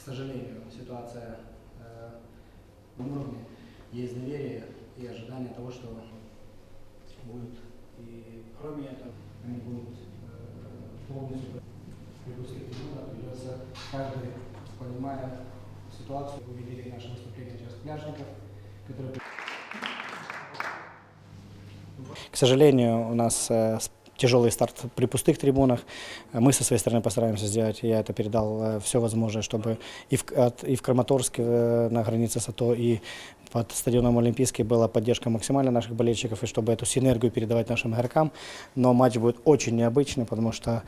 к сожалению, ситуация э, на уровне. Есть доверие и ожидание того, что будет. И кроме этого, они будут э, полностью припустить трибуна, придется каждый, понимая ситуацию, вы видели наше выступление сейчас пляжников, которые к сожалению, у нас э, тяжелый старт при пустых трибунах. Мы со своей стороны постараемся сделать, я это передал все возможное, чтобы и в, от- и в Краматорске э, на границе САТО, и под стадионом Олимпийский была поддержка максимальная наших болельщиков, и чтобы эту синергию передавать нашим игрокам. Но матч будет очень необычный, потому что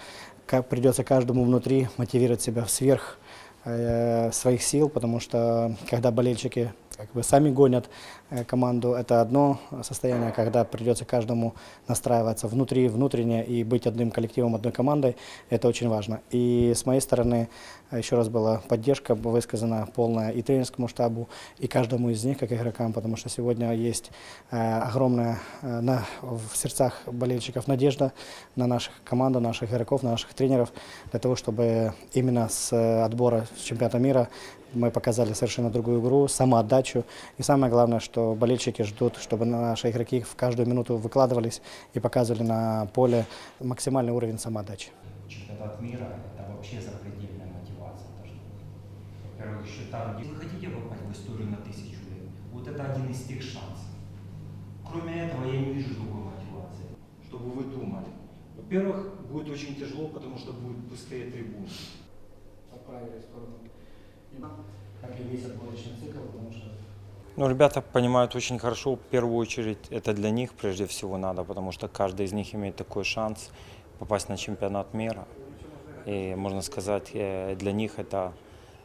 придется каждому внутри мотивировать себя сверх э, своих сил, потому что когда болельщики как бы сами гонят э, команду, это одно состояние, когда придется каждому настраиваться внутри, внутренне и быть одним коллективом, одной командой, это очень важно. И с моей стороны э, еще раз была поддержка высказана полная и тренерскому штабу, и каждому из них, как игрокам, потому что сегодня есть э, огромная на, в сердцах болельщиков надежда на наших команду, наших игроков, на наших тренеров, для того, чтобы именно с отбора чемпионата мира мы показали совершенно другую игру, самоотдачу. И самое главное, что болельщики ждут, чтобы наши игроки в каждую минуту выкладывались и показывали на поле максимальный уровень самоотдачи. Чемпионат мира – это вообще запредельная мотивация. Во-первых, еще там, где вы хотите попасть в историю на тысячу лет, вот это один из тех шансов. Кроме этого, я не вижу другой мотивации. чтобы вы думали. Во-первых, будет очень тяжело, потому что будут пустые трибуны. Как и весь отборочный цикл, потому что Ну, ребята понимают очень хорошо, в первую очередь это для них прежде всего надо, потому что каждый из них имеет такой шанс попасть на чемпионат мира. И можно сказать, э, для них это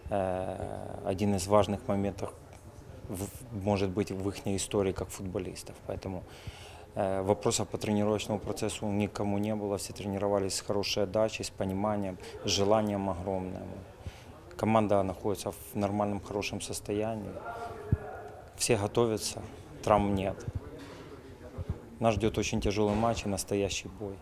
э, один из важных моментов, может быть, в их истории как футболистов. Поэтому э, вопросов по тренировочному процессу никому не было, все тренировались с хорошей отдачей, с пониманием, с желанием огромным. Команда находится в нормальном, хорошем состоянии. Все готовятся, травм нет. Нас ждет очень тяжелый матч и настоящий бой.